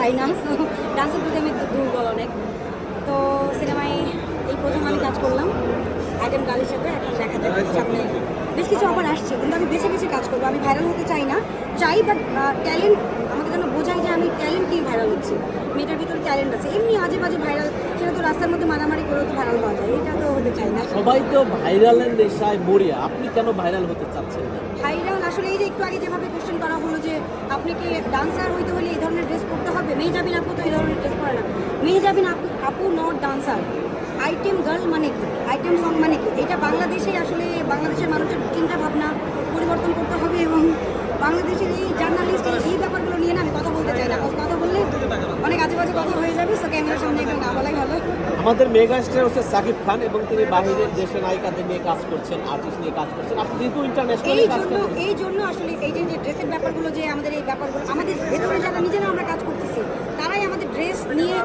পাই না। ডান্সের প্রতি আমি দুর্বল অনেক। তো সিনেমায় এই প্রথম আমি কাজ করলাম। আইটেম গাল হিসেবে এখন দেখা যাবে সামনে। বেশ কিছু অফার আসছে কিন্তু আমি বেছে বেছে কাজ করব। আমি ভাইরাল হতে চাই না। চাই বাট ট্যালেন্ট আমাকে যেন বোঝাই যে আমি ট্যালেন্টেই ভাইরাল হচ্ছি। মেয়েটার ভিতরে ট্যালেন্ট আছে। এমনি আজে বাজে ভাইরাল সেটা তো রাস্তার মধ্যে মারামারি করেও তো ভাইরাল হওয়া যায়। এটা তো হতে চাই না। সবাই তো ভাইরালের নেশায় মরিয়া। আপনি কেন ভাইরাল হতে চাচ্ছেন না? ভাইরাল আসলে এই যে একটু আগে যেভাবে কোশ্চেন করা হলো যে আপনি কি ডান্সার হইতে হলে এই ধরনের ড্রেস পরতে হবে মেয়ে যাবিন আপু তো এই ধরনের ড্রেস পরে মেয়ে যাবিন আপু আপু নট ডান্সার আইটেম গার্ল মানে কি? আইটেম সং মানে কি? এটা বাংলাদেশে আসলে বাংলাদেশের মানুষের চিন্তা ভাবনা পরিবর্তন করতে হবে এবং বাংলাদেশের এই জার্নালিস্ট এই ব্যাপারগুলো নিয়ে না আমি কথা বলতে চাই না। কথা বললে অনেক আজে বাজে কথা হয়ে যাবে সো ক্যামেরার সামনে এখানে না বলাই ভালো। আমাদের মেগা স্টার হচ্ছে সাকিব খান এবং তিনি বাহিরের দেশে নায়িকাদের নিয়ে কাজ করছেন আর্টিস্ট নিয়ে কাজ করছেন। আপনি যেহেতু ইন্টারন্যাশনালি এই কাজ জন্য এই জন্য আসলে এই যে ড্রেসের ব্যাপারগুলো যে আমাদের এই ব্যাপারগুলো আমাদের ভেতরে যারা নিজেরা আমরা কাজ করতেছি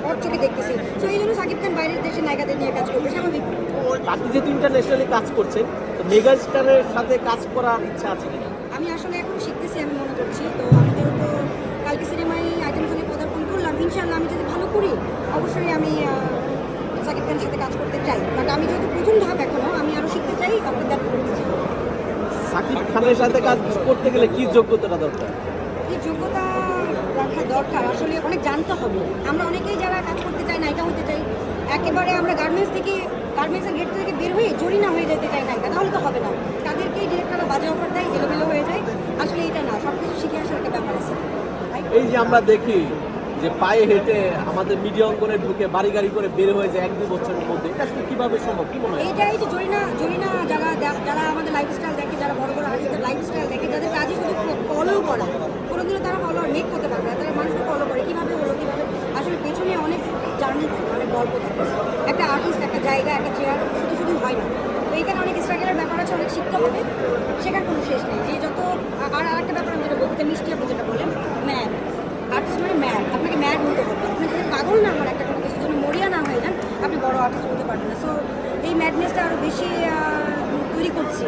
ওর চোখে দেখতেছি। তো এই জন্য সাকিব খান বাইরের দেশে নায়িকাদের নিয়ে কাজ করবে স্বাভাবিক। আপনি যেহেতু ইন্টারন্যাশনালি কাজ করছেন তো মেগা স্টারের সাথে কাজ করার ইচ্ছা আছে কিনা? আমি আসলে এখন শিখতেছি আমি মনে করছি। তো আমি যেহেতু কালকে সিনেমায় আইটেম সঙ্গে পদার্পণ করলাম। ইনশাল্লাহ আমি যদি ভালো করি অবশ্যই আমি সাকিব খানের সাথে কাজ করতে চাই। বাট আমি যেহেতু প্রথম ধাপ এখনও আমি আরও শিখতে চাই আপনার দ্যাট করতে চাই। সাকিব খানের সাথে কাজ করতে গেলে কি যোগ্যতাটা দরকার? এই যোগ্যতা রাখা দরকার আসলে অনেক জানতে হবে। আমরা অনেকেই যারা কাজ করতে চাই না এটা হতে চাই একেবারে আমরা গার্মেন্টস থেকে গার্মেন্টসের গেট থেকে বের হয়ে জড়ি না হয়ে যেতে চাই না এটা তাহলে তো হবে না। তাদেরকেই ডিরেক্টররা বাজে অফার দেয় এলোমেলো হয়ে যায়। আসলে এটা না সব কিছু শিখে আসার একটা ব্যাপার আছে। এই যে আমরা দেখি যে পায়ে হেঁটে আমাদের মিডিয়া অঙ্গনে ঢুকে বাড়ি গাড়ি করে বের হয়ে যায় এক দুই বছরের মধ্যে এটা আসলে কীভাবে সম্ভব কি মনে হয়? এইটা এই যে জরিনা জরিনা যারা যারা আমাদের লাইফস্টাইল দেখে যারা বড় বড় আর্টিস্টের লাইফস্টাইল দেখে যাদের কাজই শুধু ফলো করা কোনোদিনও তারা ফলো মেক করতে পারবে না তারা মানুষকে ফলো করে কীভাবে হলো কীভাবে আসলে পেছনে অনেক জার্নি থাকে অনেক গল্প থাকে। একটা আর্টিস্ট একটা জায়গা একটা চেয়ার শুধু শুধু হয় না। তো এইখানে অনেক স্ট্রাগলের ব্যাপার আছে অনেক শিখতে হবে। শেখার কোনো শেষ নেই। যে যত আর আরেকটা ব্যাপার আমি যেটা বলতে মিষ্টি আপনি যেটা বলেন ম্যাড আর্টিস্ট মানে ম্যাড আপনাকে ম্যাড হতে হবে। আপনি যদি পাগল না হন একটা কোনো কিছুর জন্য মরিয়া না হয়ে যান আপনি বড় আর্টিস্ট হতে পারবেন না। সো এই ম্যাডনেসটা আরও বেশি তৈরি করছি।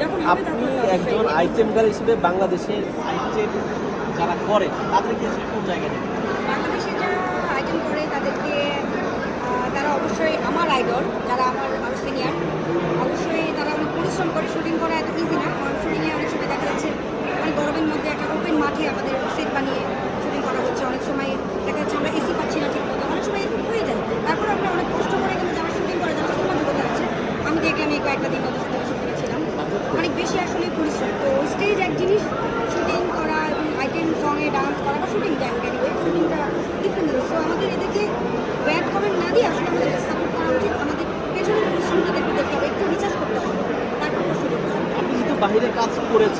যখন আপনি একজন আইটেম গার্ল হিসেবে বাংলাদেশের আইটেম যারা করে তাদেরকে কোন জায়গায় বাংলাদেশে যারা আইটেম করে তাদেরকে আহ, তারা অবশ্যই আমার আইডল যারা আমার আরও সিনিয়র অবশ্যই তারা অনেক পরিশ্রম করে শুটিং করা এত ইজি না কারণ শুটিংয়ে অনেক সময় দেখা যাচ্ছে অনেক গরমের মধ্যে একটা ওপেন মাঠে আমাদের সেট বানিয়ে শুটিং করা হচ্ছে অনেক সময় দেখা যাচ্ছে আমরা এসি পাচ্ছি না ঠিক মতো অনেক সময় এরকম হয়ে যায় তারপর আমরা অনেক কষ্ট করে কিন্তু যারা শুটিং করে যারা সিনেমা জগতে আছে আমি দেখলাম অনেক বেশি আসলে পরিশ্রম তো স্টেজ এক জিনিস শুটিং করা আইটেম সঙ্গে ডান্স করা বা শুটিং টাইম ক্যারিওয়ে শুটিংটা ডিফারেন্ট তো আমাদের এদেরকে ব্যাড কমেন্ট না দিয়ে আসলে আমাদের সাপোর্ট করা উচিত। আমাদের পেছনের পরিশ্রমটাকে একটু দেখতে হবে, একটু রিচার্জ করতে হবে। তারপর শুটিং আপনি যেহেতু বাহিরে কাজ করেছেন